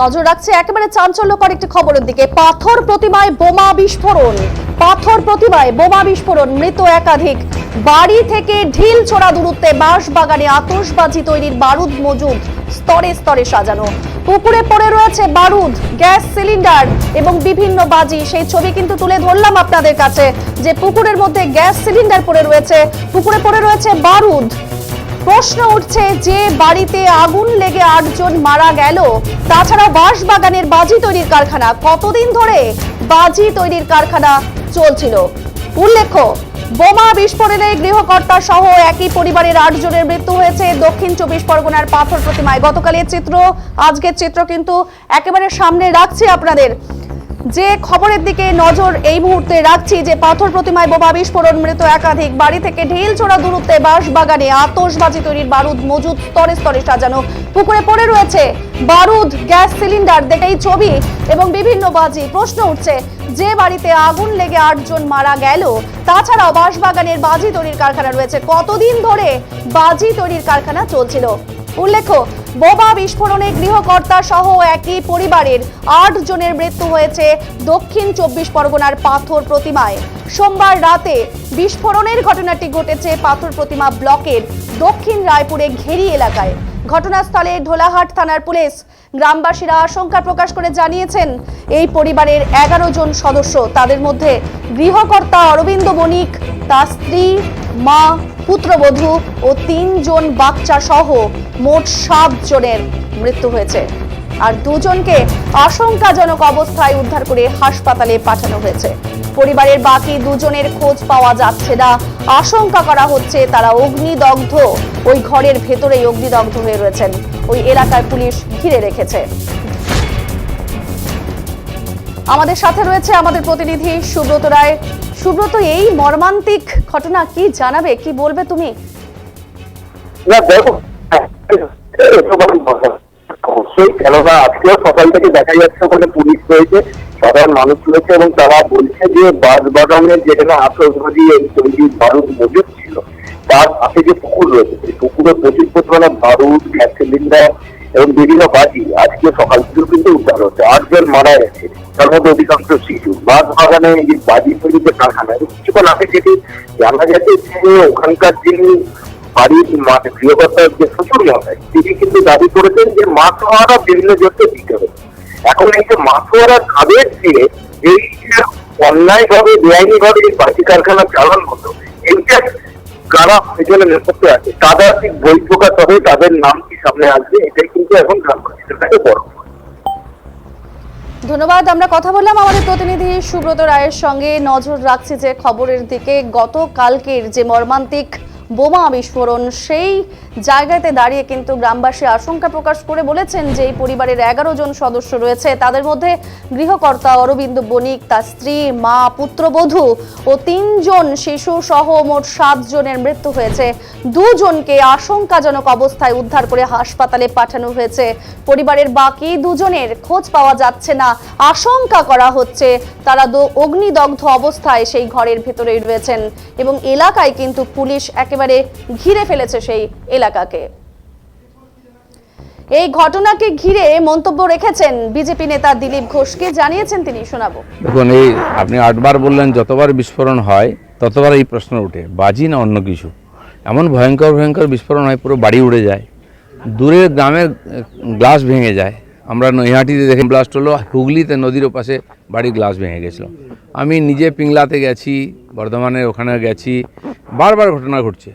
নজর রাখছে একেবারে চাঞ্চল্যকর একটি খবরের দিকে। পাথর প্রতিমায় বোমা বিস্ফোরণ। পাথর প্রতিমায় বোমা বিস্ফোরণ। মৃত একাধিক। বাড়ি থেকে ঢিল ছোড়া দূরত্বে বাঁশ বাগানে আতশবাজি তৈরির বারুদ মজুদ। স্তরে স্তরে সাজানো। পুকুরে পড়ে রয়েছে বারুদ, গ্যাস সিলিন্ডার এবং বিভিন্ন বাজি। সেই ছবি কিন্তু তুলে ধরলাম আপনাদের কাছে, যে পুকুরের মধ্যে গ্যাস সিলিন্ডার পড়ে রয়েছে। পুকুরে পড়ে রয়েছে বারুদ। প্রশ্ন উঠছে যে বাড়িতে আগুন লেগে আটজন মারা গেল। তাছাড়া বাঁশ বাগানের বাজি তৈরির কারখানা। কতদিন ধরে বাজি তৈরির কারখানা চলছিল? উল্লেখ্য, বোমা বিস্ফোরণে গৃহকর্তা সহ একই পরিবারের আটজনের মৃত্যু হয়েছে। দক্ষিণ চব্বিশ পরগনার পাথর প্রতিমায়। গতকালের চিত্র, আজকের চিত্র কিন্তু একেবারে সামনে রাখছি আপনাদের। যে খবরের দিকে নজর এই মুহূর্তে রাখছি যে পাথর প্রতিমায় বোমা বিস্ফোরণ, মৃত একাধিক বাড়ি থেকে ঢিল ছোড়া দূরত্বে বাঁশ বাগানে আতশবাজি তৈরির বারুদ মজুদ স্তরে স্তরে সাজানো। পুকুরে পড়ে রয়েছে বারুদ, গ্যাস সিলিন্ডার, দেখেই ছবি এবং বিভিন্ন বাজি। প্রশ্ন উঠছে, যে বাড়িতে আগুন লেগে আটজন মারা গেল, তাছাড়াও বাঁশ বাগানের বাজি তৈরির কারখানা রয়েছে। কতদিন ধরে বাজি তৈরির কারখানা চলছিল? উল্লেখ্য বোমা বিস্ফোরণে গৃহকর্তা সহ একই পরিবারের আট জনের মৃত্যু হয়েছে দক্ষিণ চব্বিশ পরগনার পাথর প্রতিমায়। সোমবার রাতে বিস্ফোরণের ঘটনাটি ঘটেছে পাথর প্রতিমা ব্লকের দক্ষিণ রায়পুরে ঘেরি এলাকায়। ঘটনাস্থলে ঢোলাহাট থানার পুলিশ গ্রামবাসীরা আশঙ্কা প্রকাশ করে জানিয়েছেন, এই পরিবারের এগারো জন সদস্য, তাদের মধ্যে গৃহকর্তা অরবিন্দ বণিক তার স্ত্রী, মা পুত্রবধূ ও তিনজন বাচ্চা সহ মোট সাত জনের মৃত্যু হয়েছে। আর দুজনকে আশঙ্কাজনক অবস্থায় উদ্ধার করে হাসপাতালে পাঠানো হয়েছে। পরিবারের বাকি দুজনের খোঁজ পাওয়া যাচ্ছে না। আশঙ্কা করা হচ্ছে তারা অগ্নিদগ্ধ। ওই ঘরের ভেতরেই অগ্নিদগ্ধ হয়ে রয়েছেন। ওই এলাকার পুলিশ ঘিরে রেখেছে। আমাদের সাথে রয়েছে আমাদের প্রতিনিধি সুব্রত রায়। সুব্রত, এই মর্মান্তিক ঘটনা কি জানাবে? কি বলবে তুমি? অবশ্যই, কেননা আজকেও সকাল থেকে দেখা যাচ্ছে ওখানে পুলিশ রয়েছে, সাধারণ মানুষ রয়েছে এবং তারা বলছে যে বাস বাগানের যেখানে তৈরি বারুদ মজুদ ছিল, তার পাশে যে পুকুর রয়েছে, সেই পুকুরে প্রচুর পরিমাণে বারুদ, গ্যাস সিলিন্ডার এবং বিভিন্ন বাজি আজকে সকাল থেকে কিন্তু উদ্ধার হচ্ছে। আটজন মারা গেছে। তার মধ্যে অধিকাংশ শিশু। বাস বাগানে এই বাজি তৈরি যে কারখানা কিছুক্ষণ আগে যেটি জানা গেছে যে ওখানকার যিনি বাড়ির মা- গৃহকর্তার যে শ্বশুর মশাই তিনি কিন্তু দাবি করেছেন যে মাছোয়ারা বিভিন্ন জনকে দিতে হবে এখন এই যে মাছোয়ারা তাদের দিয়ে এই অন্যায় ভাবে বেআইনি ভাবে এই বাড়ি কারখানা চালান হতো এইটা কারা পেছনে নেপথ্যে আছে, তাদের বই প্রকাশ হবে তাদের নাম কি সামনে আসবে, এটাই কিন্তু এখন কাছে বড়। ধন্যবাদ। আমরা কথা বললাম আমাদের প্রতিনিধি সুব্রত রায়ের সঙ্গে। নজর রাখছি যে খবরের দিকে গতকালকের যে মর্মান্তিক বোমা বিস্ফোরণ। সেই জায়গাতে দাঁড়িয়ে কিন্তু গ্রামবাসী আশঙ্কা প্রকাশ করে বলেছেন যে এই পরিবারের এগারো জন সদস্য রয়েছে। তাদের মধ্যে গৃহকর্তা অরবিন্দ বণিক, তার স্ত্রী, মা, পুত্রবধূ ও তিনজন শিশু সহ মোট সাত জনের মৃত্যু হয়েছে। দুজনকে আশঙ্কাজনক অবস্থায় উদ্ধার করে হাসপাতালে পাঠানো হয়েছে। পরিবারের বাকি দুজনের খোঁজ পাওয়া যাচ্ছে না। আশঙ্কা করা হচ্ছে তারা অগ্নিদগ্ধ অবস্থায় সেই ঘরের ভেতরেই রয়েছেন এবং এলাকায় কিন্তু পুলিশ একেবারে ঘিরে ফেলেছে সেই এলাকাকে। এই ঘটনাকে ঘিরে মন্তব্য রেখেছেন বিজেপি নেতা দিলীপ ঘোষকে। জানিয়েছেন তিনি, শোনাবো। দেখুন, এই আপনি আটবার বললেন, যতবার বিস্ফোরণ হয়, ততবার এই প্রশ্ন ওঠে, বাজি না অন্য কিছু? এমন ভয়ঙ্কর ভয়ঙ্কর বিস্ফোরণ হয়, পুরো বাড়ি উড়ে যায়। দূরের গ্রামের গ্লাস ভেঙে যায়। আমরা নৈহাটিতে দেখে ব্লাস্ট হলো হুগলিতে নদীর ওপাশে বাড়ির গ্লাস ভেঙে গেছিল। আমি নিজে পিংলাতে গেছি, বর্ধমানের ওখানে গেছি, বারবার ঘটনা ঘটছে।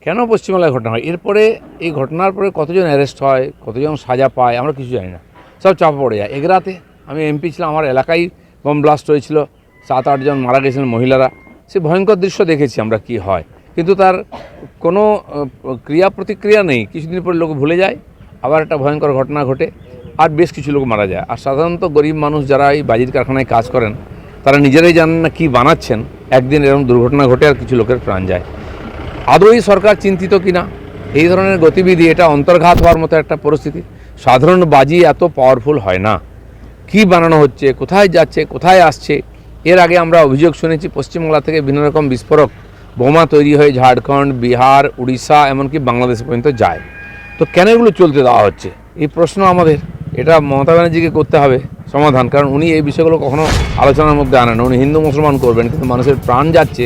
কেন পশ্চিমবাংলায় ঘটনা হয়? এরপরে এই ঘটনার পরে কতজন অ্যারেস্ট হয়, কতজন সাজা পায়, আমরা কিছু জানি না। সব চাপা পড়ে যায়। এগরাতে আমি এমপি ছিলাম, আমার এলাকায় বম ব্লাস্ট হয়েছিল। সাত আটজন মারা গেছিলেন মহিলারা। সে ভয়ঙ্কর দৃশ্য দেখেছি আমরা কি হয়। কিন্তু তার কোনো ক্রিয়া প্রতিক্রিয়া নেই। কিছুদিন পরে লোক ভুলে যায়। আবার একটা ভয়ঙ্কর ঘটনা ঘটে। আর বেশ কিছু লোক মারা যায়। আর সাধারণত গরিব মানুষ যারা এই বাজির কারখানায় কাজ করেন, তারা নিজেরাই জানেন না কী বানাচ্ছেন। একদিন এরকম দুর্ঘটনা ঘটে আর কিছু লোকের প্রাণ যায়। আদৌ আদৌই সরকার চিন্তিত কিনা? এই ধরনের গতিবিধি, এটা অন্তর্ঘাত হওয়ার মতো একটা পরিস্থিতি। সাধারণ বাজি এত পাওয়ারফুল হয় না। কি বানানো হচ্ছে, কোথায় যাচ্ছে, কোথায় আসছে? এর আগে আমরা অভিযোগ শুনেছি, পশ্চিমবাংলা থেকে বিভিন্ন রকম বিস্ফোরক বোমা তৈরি হয়ে ঝাড়খণ্ড, বিহার, উড়িষ্যা, এমনকি বাংলাদেশ পর্যন্ত যায়। তো কেন এগুলো চলতে দেওয়া হচ্ছে? এই প্রশ্ন আমাদের। এটা মমতা ব্যানার্জিকে করতে হবে সমাধান, কারণ উনি এই বিষয়গুলো কখনো আলোচনার মধ্যে আনেন। উনি হিন্দু মুসলমান করবেন, কিন্তু মানুষের প্রাণ যাচ্ছে,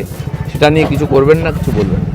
সেটা নিয়ে কিছু করবেন না, কিছু বলবেন না।